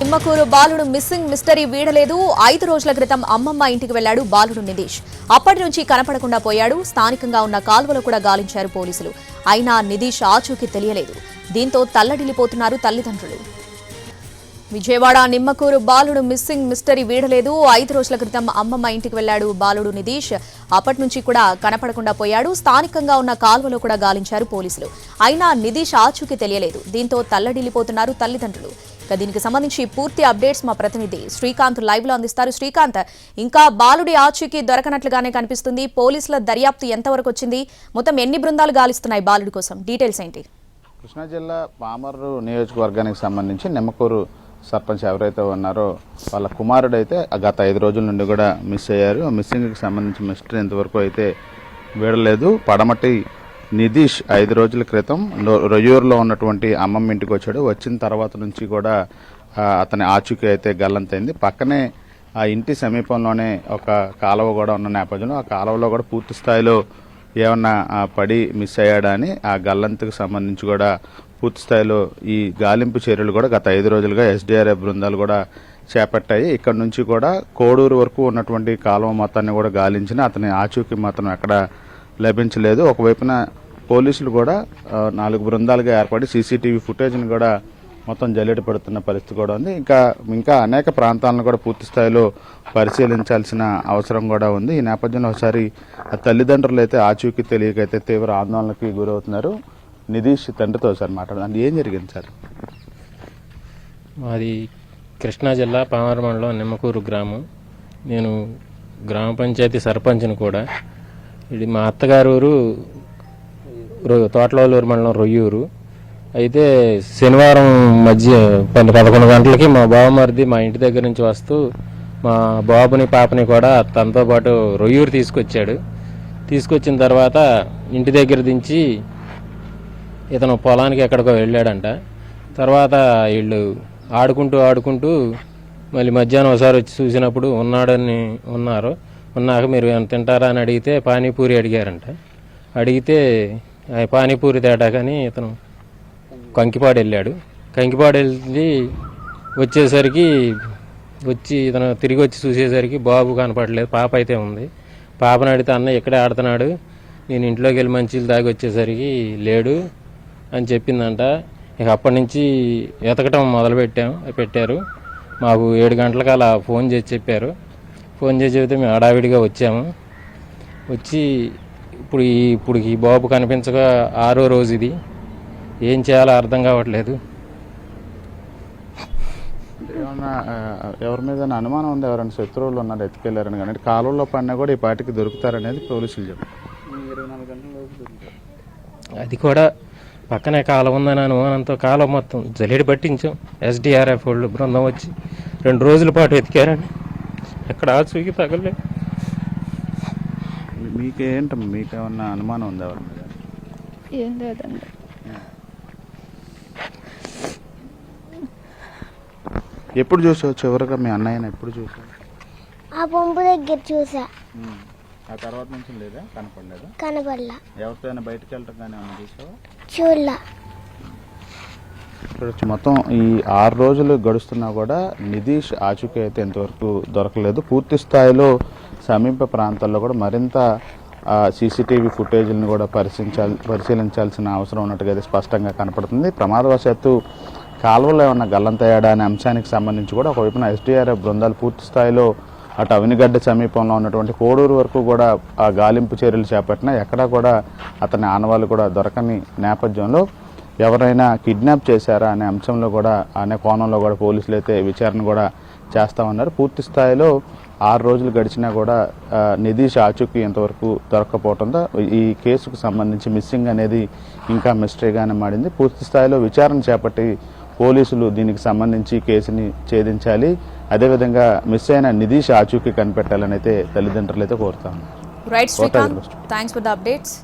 నిమ్మకూరు బాలుడు missing mystery వీడలేదు. ఐదు రోజుల క్రితం అమ్మమ్మ ఇంటికి వెళ్ళాడు బాలుడు నితీష్. అప్పటి నుంచి కనపడకుండా పోయాడు. స్థానికంగా ఉన్న కాల్వలో కూడా గాలించారు పోలీసులు. అయినా నితీష్ ఆచూకీ తెలియలేదు. దీంతో తల్లడిల్లిపోతున్నారు తల్లిదండ్రులు. విజయవాడ నిమ్మకూరు బాలుడు మిస్సింగ్ మిస్టరీ వీడలేదు. ఐదు రోజుల క్రితం అమ్మమ్మ ఇంటికి వెళ్ళాడు బాలుడు నితీష్. అప్పటి నుంచి కూడా కనపడకుండా పోయాడు. స్థానికంగా ఉన్న కాల్వలో కూడా గాలించారు పోలీసులు. అయినా నితీష్ ఆచూకీ తెలియలేదు. దీంతో తల్లడిల్లిపోతున్నారు తల్లిదండ్రులు. దీనికి సంబంధించి పూర్తి అప్డేట్స్ మా ప్రతినిధి శ్రీకాంత్ లైవ్లో అందిస్తారు. శ్రీకాంత్ ఇంకా బాలుడి ఆచూకీ దొరకనట్లుగానే కనిపిస్తుంది. పోలీసుల దర్యాప్తు ఎంతవరకు వచ్చింది? మొత్తం ఎన్ని బృందాలు గాలిస్తున్నాయి బాలుడి కోసం? డీటెయిల్స్ ఏంటి? కృష్ణా జిల్లా పామర్రు నియోజకవర్గానికి సంబంధించి నిమ్మకూరు సర్పంచ్ ఎవరైతే ఉన్నారో వాళ్ళ కుమారుడైతే గత ఐదు రోజుల నుండి కూడా మిస్ అయ్యారు. మిస్సింగ్కి సంబంధించి మిస్టర్ ఇంతవరకు అయితే వీడలేదు. పడమటి నిధీష్ ఐదు రోజుల క్రితం రొయ్యూరులో ఉన్నటువంటి అమ్మమ్మ ఇంటికి వచ్చాడు. వచ్చిన తర్వాత నుంచి కూడా అతని ఆచూకీ అయితే గల్లంతైంది. పక్కనే ఆ ఇంటి సమీపంలోనే ఒక కాలువ కూడా ఉన్న నేపథ్యంలో ఆ కాలువలో కూడా పూర్తి స్థాయిలో ఏమన్నా పడి మిస్ అయ్యాడా అని ఆ గల్లంతకు సంబంధించి కూడా పూర్తి స్థాయిలో ఈ గాలింపు చర్యలు కూడా గత ఐదు రోజులుగా ఎస్డిఆర్ఎఫ్ బృందాలు కూడా చేపట్టాయి. ఇక్కడ నుంచి కూడా కోడూరు వరకు ఉన్నటువంటి కాలువ మొత్తాన్ని కూడా గాలించిన అతని ఆచూకీ మాత్రం అక్కడ లభించలేదు. ఒకవైపున పోలీసులు కూడా నాలుగు బృందాలుగా ఏర్పడి సీసీటీవీ ఫుటేజ్ని కూడా మొత్తం జల్లెడ పడుతున్న పరిస్థితి కూడా ఉంది. ఇంకా ఇంకా అనేక ప్రాంతాలను కూడా పూర్తి స్థాయిలో పరిశీలించాల్సిన అవసరం కూడా ఉంది. ఈ నేపథ్యంలో ఒకసారి తల్లిదండ్రులు అయితే ఆచూకీ తెలియకైతే తీవ్ర ఆందోళనకి గురవుతున్నారు. నిధీష్ తండ్రితో సార్ మాట్లాడదాం. ఏం జరిగింది సార్? మాది కృష్ణా జిల్లా పామర మండలం నిమ్మకూరు గ్రామం. నేను గ్రామ పంచాయతీ సర్పంచ్ని కూడా ఇది మా అత్తగారు ఊరు రొ- తోటలవల్లూరు మండలం రొయ్యూరు. అయితే శనివారం మధ్య పది పదకొండు గంటలకి మా బావమరిది మా ఇంటి దగ్గర నుంచి వస్తూ మా బాబుని పాపని కూడా తనతో పాటు రొయ్యూరు తీసుకొచ్చాడు. తీసుకొచ్చిన తర్వాత ఇంటి దగ్గర దించి ఇతను పొలానికి ఎక్కడికో వెళ్ళాడంట. తర్వాత వీళ్ళు ఆడుకుంటూ ఆడుకుంటూ మళ్ళీ మధ్యాహ్నం ఒకసారి వచ్చి చూసినప్పుడు ఉన్నాడని ఉన్నారు. ఉన్నాక మీరు ఏమైనా తింటారా అని అడిగితే పానీపూరి అడిగారంట. అడిగితే ఆ పానీపూరి తేటాకని ఇతను కంకిపాడు వెళ్ళాడు. కంకిపాడు వెళ్ళి వచ్చేసరికి వచ్చి ఇతను తిరిగి వచ్చి చూసేసరికి బాబు కనపడలేదు. పాప అయితే ఉంది. పాపని అడిగితే అన్న ఇక్కడే ఆడుతున్నాడు. నేను ఇంట్లోకి వెళ్ళి మంచిలు తాగి వచ్చేసరికి లేడు అని చెప్పిందంట. ఇక అప్పటి నుంచి ఎతకటం మొదలు పెట్టాం పెట్టారు. మాకు ఏడు గంటలకు అలా ఫోన్ చేసి చెప్పారు. ఫోన్ చేసి చెబితే మేము హడావిడిగా వచ్చాము. వచ్చి ఇప్పుడు ఈ ఇప్పుడు ఈ బాబు కనిపించక ఆరో రోజు ఇది. ఏం చేయాలో అర్థం కావట్లేదు. ఏమన్నా ఎవరి మీద అనుమానం ఉంది? ఎవరైనా శత్రువులు ఉన్నారు ఎత్తుకెళ్ళారని కానీ అంటే కాలువలో పడినా కూడా ఈ పాటికి దొరుకుతారనేది పోలీసులు చెప్పారు అది కూడా పక్కనే కాలం ఉందని అనుమానంతో కాలం మొత్తం జల్లెడి పట్టించాం. ఎస్డిఆర్ఎఫ్ వాళ్ళు బృందం వచ్చి రెండు రోజుల పాటు ఎతికారండి ఎక్కడ ఆచూకి తగలే. మీ- మీకేంటమ్మా మీకేమన్నా అనుమానం ఉంది ఎవరి మీద? ఏం లేదండి. ఎప్పుడు చూసావు చివరిగా? మీ అన్నయ్యని ఎప్పుడు చూసావు? ఆ పంపు దగ్గర చూసా. ఆ తర్వాత నుంచి లేదా? కనపడలేదా? కనబడలా ఎవరితో అయినా బయటకు వెళ్ళటం కానీ ఏమన్నా చూసావా? చూడలా. చూడొచ్చు. మొత్తం ఈ ఆరు రోజులు గడుస్తున్నా కూడా నిధీష్ ఆచూకీ అయితే ఇంతవరకు దొరకలేదు. పూర్తి స్థాయిలో సమీప ప్రాంతాల్లో కూడా మరింత సీసీటీవీ ఫుటేజ్లను కూడా పరిశీలించాలి పరిశీలించాల్సిన అవసరం ఉన్నట్టుగా అయితే స్పష్టంగా కనపడుతుంది. ప్రమాదవశాత్తు కాలువలో ఉన్న గల్లంతయ్యాడా అనే అంశానికి సంబంధించి కూడా ఒకవైపున ఎస్డీఆర్ఎఫ్ బృందాలు పూర్తి స్థాయిలో అటు అవినిగడ్డ సమీపంలో ఉన్నటువంటి కోడూరు వరకు కూడా ఆ గాలింపు చర్యలు చేపట్టినా ఎక్కడా కూడా అతని ఆనవాళ్ళు కూడా దొరకని నేపథ్యంలో ఎవరైనా కిడ్నాప్ చేశారా అనే అంశంలో కూడా అనే కోణంలో కూడా పోలీసులు అయితే విచారణ కూడా చేస్తామన్నారు పూర్తి స్థాయిలో ఆరు రోజులు గడిచినా కూడా ఆ, నితీష్ ఆచూకీ ఇంతవరకు దొరక్కపోవడంతో ఈ కేసుకు సంబంధించి మిస్సింగ్ అనేది ఇంకా మిస్టరీగానే మారింది. పూర్తి స్థాయిలో విచారణ చేపట్టి పోలీసులు దీనికి సంబంధించి కేసుని ఛేదించాలి. అదేవిధంగా మిస్ అయిన నితీష్ ఆచూకీ కనిపెట్టాలని అయితే తల్లిదండ్రులు అయితే కోరుతాను right Srikanth thanks for the updates